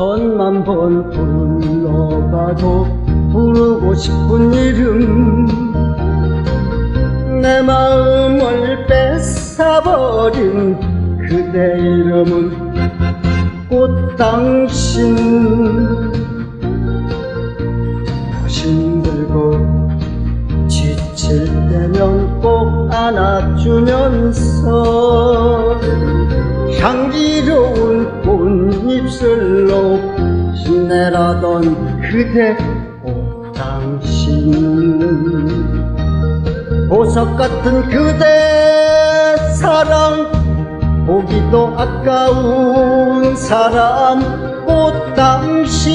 천만 번 불러봐도 부르고 싶은 이름. 내 마음을 뺏어버린 그대 이름은 꽃 당신. 힘들고 지칠 때면 꼭 안아주면서 향기로운 꽃잎슬로 힘내라던 그대 꽃 당신 보석 같은 그대 사랑 보기도 아까운 사람 꽃 당신.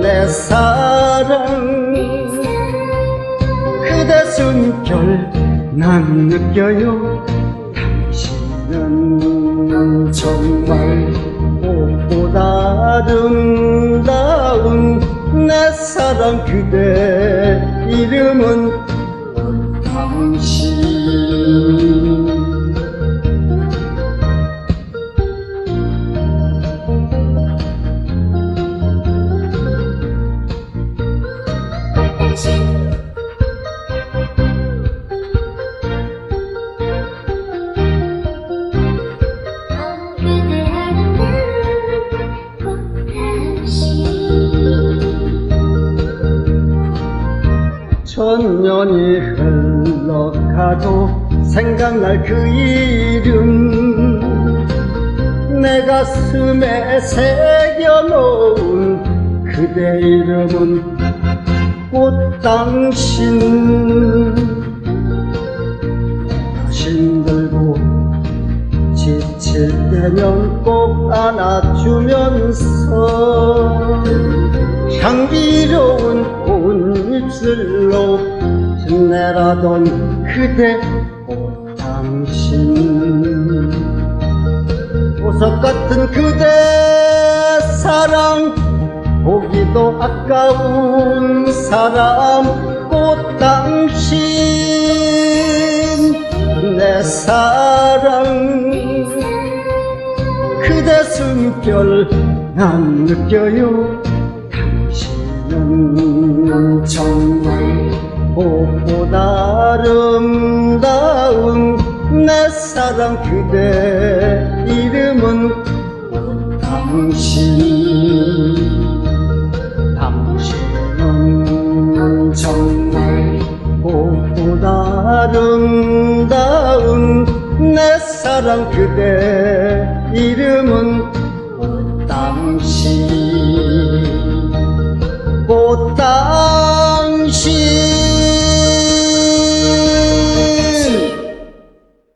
내 사랑. 그대 숨결 난 느껴요. 당신은 정말 꽃보다 아름다운 내 사랑 그대 이름은 천년이 흘러가도 생각날 그 이름. 내 가슴에 새겨놓은 그대 이름은 꽃당신. 힘들고 지칠 때면 꼭 안아주면서 향기로운 꽃 잎슬로 힘내라던 그대 꽃당신. 보석 같은 그대 사랑 보기도 아까운 사람 꽃 당신. 내 사랑. 그대 숨결 난 느껴요 당신은 정말 꽃보다 아름다운 내 사랑 그대 이름은 당신 당신은 정말 꽃보다 아름다운 내 사랑 그대 이름은 꽃당신 不担心。